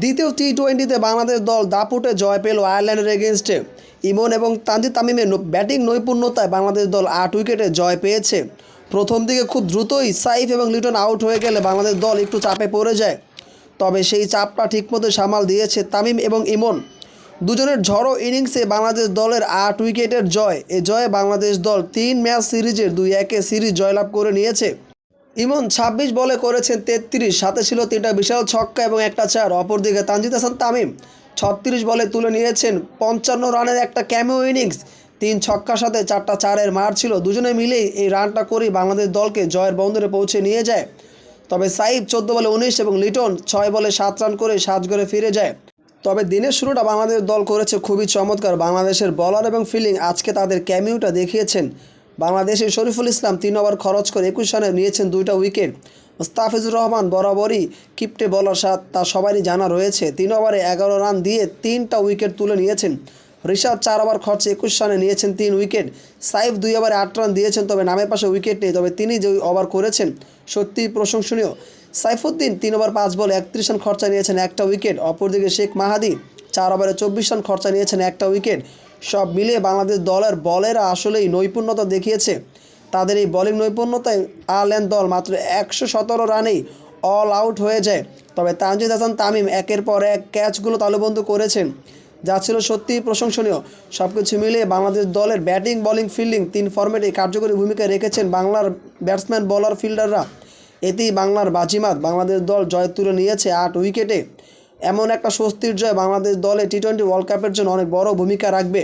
দ্বিতীয় টি টোয়েন্টিতে বাংলাদেশ দল দাপুটে জয় পেল আয়ারল্যান্ডের এগেনস্টে ইমন এবং তানজিদ তামিমের ব্যাটিং নৈপুণ্যতায় বাংলাদেশ দল আট উইকেটে জয় পেয়েছে। প্রথম দিকে খুব দ্রুতই সাইফ এবং লিটন আউট হয়ে গেলে বাংলাদেশ দল একটু চাপে পড়ে যায়। তবে সেই চাপটা ঠিকমতো সামাল দিয়েছে তামিম এবং ইমন। দুজনের ঝড়ো ইনিংসে বাংলাদেশ দলের আট উইকেটের জয়। এ জয়ে বাংলাদেশ দল তিন ম্যাচ সিরিজের দুই একে সিরিজ জয়লাভ করে নিয়েছে। ইমন ছাব্বিশ বলে করেছেন তেত্রিশ, সাথে ছিল তিনটা বিশাল ছক্কা এবং একটা চার। অপরদিকে তানজিদ হাসান তামিম ছত্রিশ বলে তুলে নিয়েছেন পঞ্চান্ন রানের একটা ক্যামিও ইনিংস। তিন ছক্কার সাথে চারটা চারের মার ছিল। দুজনে মিলেই এই রানটা করেই বাংলাদেশ দলকে জয়ের বন্দরে পৌঁছে নিয়ে যায়। তবে সাইফ চোদ্দ বলে উনিশ এবং লিটন ছয় বলে সাত রান করে সাজগড়ে ফিরে যায়। তবে দিনের শুরুটা বাংলাদেশ দল করেছে খুবই চমৎকার। বাংলাদেশের বলার এবং ফিল্ডিং আজকে তাদের ক্যামিউটা দেখিয়েছেন। বাংলাদেশের শরীফুল ইসলাম তিন ওভার খরচ করে একুশ রানে নিয়েছেন দুইটা উইকেট। মুস্তাফিজুর রহমান বরাবরই কিপটে বলার সাথ তা সবারই জানা রয়েছে। তিন ওভারে এগারো রান দিয়ে তিনটা উইকেট তুলে নিয়েছেন। ঋষাদ চার ওভার খরচে একুশ রানে নিয়েছেন তিন উইকেট। সাইফ দুই ওভারে আট রান দিয়েছেন, তবে নামের পাশে উইকেট নেই। তবে তিনি যে ওভার করেছেন সত্যিই প্রশংসনীয়। সাইফুদ্দিন তিন ওভার পাঁচ বলে একত্রিশ রান খরচা নিয়েছেন একটা উইকেট। অপরদিকে শেখ মাহাদি চার ওভারে চব্বিশ রান খরচা নিয়েছেন একটা উইকেট। সব মিলিয়ে বাংলাদেশ দলের বলেরা আসলেই নৈপুণ্যতা দেখিয়েছে। তাদের এই বলিং নৈপুণ্যতায় আয়ারল্যান্ড দল মাত্র একশো সতেরো রানেই অল আউট হয়ে যায়। তবে তানজিদ হাসান তামিম একের পর এক ক্যাচগুলো তালুবন্ধ করেছেন। যা ছিল সত্যিই প্রশংসনীয়। সব কিছু মিলিয়ে বাংলাদেশ দলের ব্যাটিং বলিং ফিল্ডিং তিন ফর্মেটে কার্যকরী ভূমিকা রেখেছেন বাংলার ব্যাটসম্যান বোলার ফিল্ডাররা এতেই বাংলার বাজিমাত বাংলাদেশ দল জয় তুলে নিয়েছে আট উইকেটে। এমন একটা স্বস্তির জয় বাংলাদেশ দলে টি টোয়েন্টি ওয়ার্ল্ড কাপের জন্য অনেক বড় ভূমিকা রাখবে।